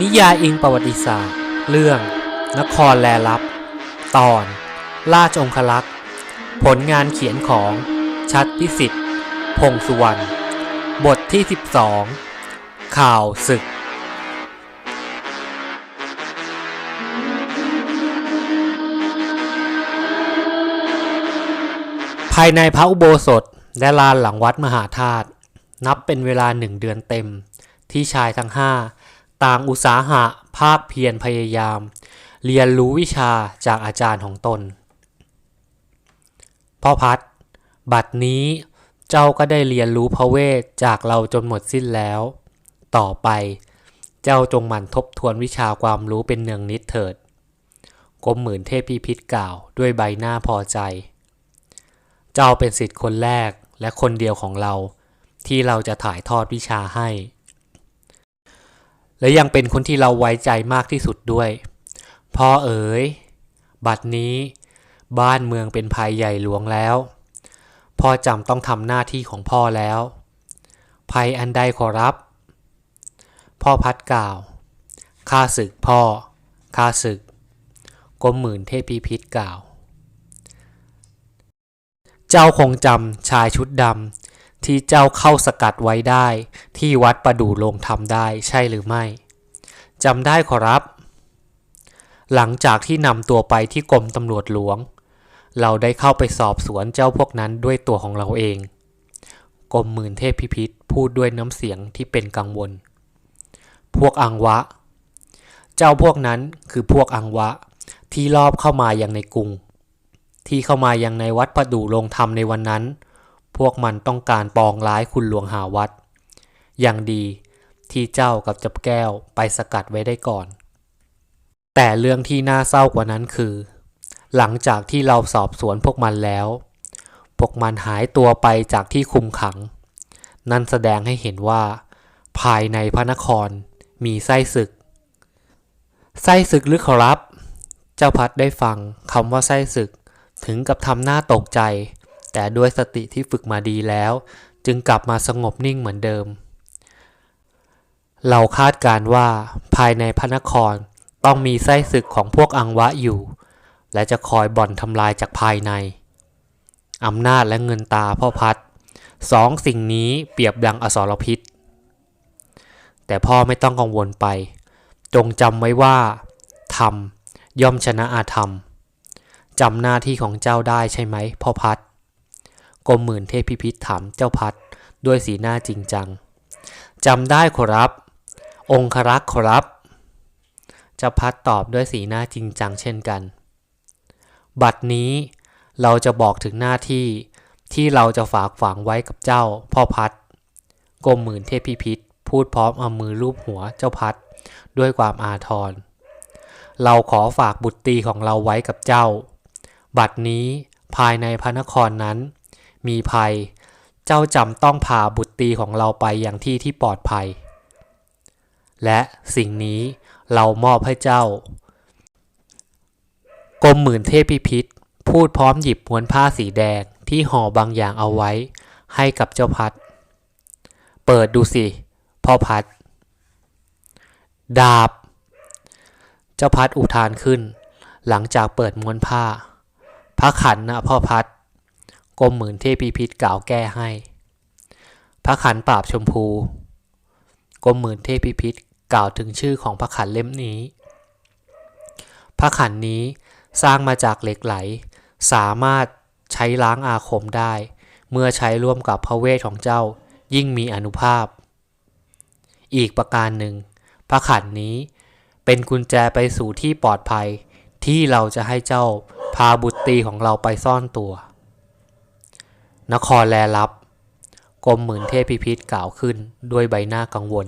นิยายอิงประวัติศาสตร์ เรื่อง นครแลลับ ตอน ราชองคลักษ์ ผลงานเขียนของชัดพิสิทธิ์ พงสุวรรณ บทที่ 12 ข่าวศึกภายในพระอุโบสถและลานหลังวัดมหาธาตุนับเป็นเวลาหนึ่งเดือนเต็ม ที่ชายทั้งห้าต่างอุตสาหะภาคเพียรพยายาม เรียนรู้วิชาจากอาจารย์ของตน พ่อพัด บัดนี้เจ้าก็ได้เรียนรู้พระเวทจากเราจนหมดสิ้นแล้ว ต่อไปเจ้าจงหมั่นทบทวนวิชาความรู้เป็นเนืองนิดเถิดกรมหมื่นเทพพิพิธกล่าวด้วยใบหน้าพอใจ เจ้าเป็นสิทธิ์คนแรกและคนเดียวของเราที่เราจะถ่ายทอดวิชาให้ และยังเป็นคนที่เราไว้ใจมากที่สุดด้วย พ่อเอ๋ย บัดนี้ บ้านเมืองเป็นภัยใหญ่หลวงแล้ว พ่อจำต้องทำหน้าที่ของพ่อแล้ว ภัยอันใดขอรับ พ่อพัดกล่าวข้าศึกพ่อข้าศึกกรมหมื่นเทพีพิษกล่าว เจ้าคงจำชายชุดดำ ที่เจ้าเข้าสกัดไว้ได้ ที่วัดประดู่ลงทำได้ใช่หรือไม่จำได้ขอรับ หลังจากที่นำตัวไปที่กรมตำรวจหลวง เราได้เข้าไปสอบสวนเจ้าพวกนั้นด้วยตัวของเราเองกรมหมื่นเทพพิพิธพูดด้วยน้ำเสียงที่เป็นกังวล พวกอังวะ เจ้าพวกนั้นคือพวกอังวะที่ลอบเข้ามาอย่างในกรุง ที่เข้ามายังในวัดประดู่ลงธรรมในวันนั้น พวกมันต้องการปองร้ายคุณหลวงหาวัด อย่างดีที่เจ้ากับจับแก้วไปสกัดไว้ได้ก่อน แต่เรื่องที่น่าเศร้ากว่านั้นคือ หลังจากที่เราสอบสวนพวกมันแล้ว พวกมันหายตัวไปจากที่คุมขัง นั่นแสดงให้เห็นว่า ภายในพระนครมีไส้ศึก ไส้ศึกหรือขอรับ เจ้าพัดได้ฟังคำว่าไส้ศึกถึงกับทำหน้าตกใจ แต่ด้วยสติที่ฝึกมาดีแล้ว จึงกลับมาสงบนิ่งเหมือนเดิม เราคาดการว่าภายในพระนครต้องมีไส้ศึกของพวกอังวะอยู่ และจะคอยบ่อนทำลายจากภายใน อำนาจและเงินตาพ่อพัดสองสิ่งนี้เปรียบดังอสรพิษ แต่พ่อไม่ต้องกังวลไป จงจำไว้ว่าธรรมย่อมชนะอาธรรมจำหน้าที่ของเจ้าได้ใช่ไหมพ่อพัด กรมหมื่นเทพพิพิธถามเจ้าพัดด้วยสีหน้าจริงจังจำได้ขอรับ องครักษ์ขอรับ เจ้าพัดตอบด้วยสีหน้าจริงจังเช่นกัน บัดนี้เราจะบอกถึงหน้าที่ที่เราจะฝากฝังไว้กับเจ้าพ่อพัดกรมหมื่นเทพพิพิธพูดพร้อมเอามือลูบหัวเจ้าพัดด้วยความอาทร เราขอฝากบุตรตีของเราไว้กับเจ้า บัดนี้ภายในพระนครนั้น มีภัย เจ้าจำต้องพาบุตรตีของเราไปอย่างที่ที่ปลอดภัย และสิ่งนี้เรามอบให้เจ้ากรมหมื่นเทพพิพิธพูดพร้อมหยิบม้วนผ้าสีแดงที่ห่อบางอย่างเอาไว้ ให้กับเจ้าพัด เปิดดูสิ พ่อพัด ดาบ เจ้าพัดอุทานขึ้น หลังจากเปิดม้วนผ้าพระขันนะพ่อพัด กรมหมื่นเทพีพิษกล่าวแก้ให้ พระขันปราบชมพูกรมหมื่นเทพีพิษกล่าวถึงชื่อของพระขันเล่มนี้ พระขันนี้สร้างมาจากเหล็กไหล สามารถใช้ล้างอาคมได้ เมื่อใช้ร่วมกับพระเวทของเจ้ายิ่งมีอนุภาพ อีกประการหนึ่ง พระขันนี้เป็นกุญแจไปสู่ที่ปลอดภัยที่เราจะให้เจ้าพาบุตรตีของเราไปซ่อนตัว นครแลลับกรมหมื่นเทพพิพิธกล่าวขึ้นด้วยใบหน้ากังวล